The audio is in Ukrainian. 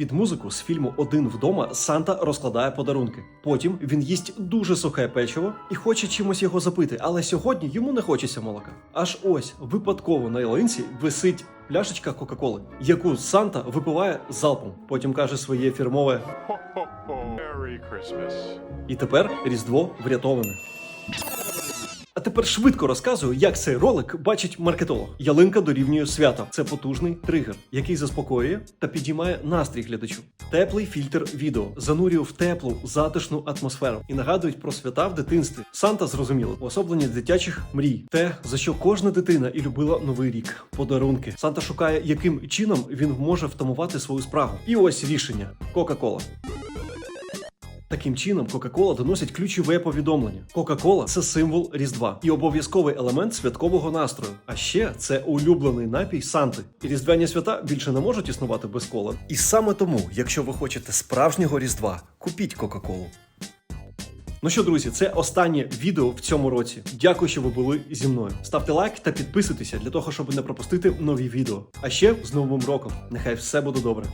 Під музику з фільму Один вдома Санта розкладає подарунки. Потім він їсть дуже сухе печиво і хоче чимось його запити, але сьогодні йому не хочеться молока. Аж ось випадково на ялинці висить пляшечка Кока-Коли, яку Санта випиває залпом. Потім каже своє фірмове ho. Merry Christmas. І тепер Різдво врятоване. А тепер швидко розказую, як цей ролик бачить маркетолог. Ялинка дорівнює свята. Це потужний тригер, який заспокоює та підіймає настрій глядачу. Теплий фільтр відео занурює в теплу, затишну атмосферу і нагадують про свята в дитинстві. Санта зрозуміло, уособлення дитячих мрій, те за що кожна дитина і любила новий рік. Подарунки. Санта шукає, яким чином він може втамувати свою спрагу. І ось рішення: Кока-Кола. Таким чином, Кока-Кола доносить ключове повідомлення. Кока-Кола це символ Різдва і обов'язковий елемент святкового настрою. А ще це улюблений напій Санти. І різдвяні свята більше не можуть існувати без кола. І саме тому, якщо ви хочете справжнього Різдва, купіть Кока-Колу. Ну що, друзі, це останнє відео в цьому році. Дякую, що ви були зі мною. Ставте лайк та підписуйтеся для того, щоб не пропустити нові відео. А ще з Новим роком. Нехай все буде добре.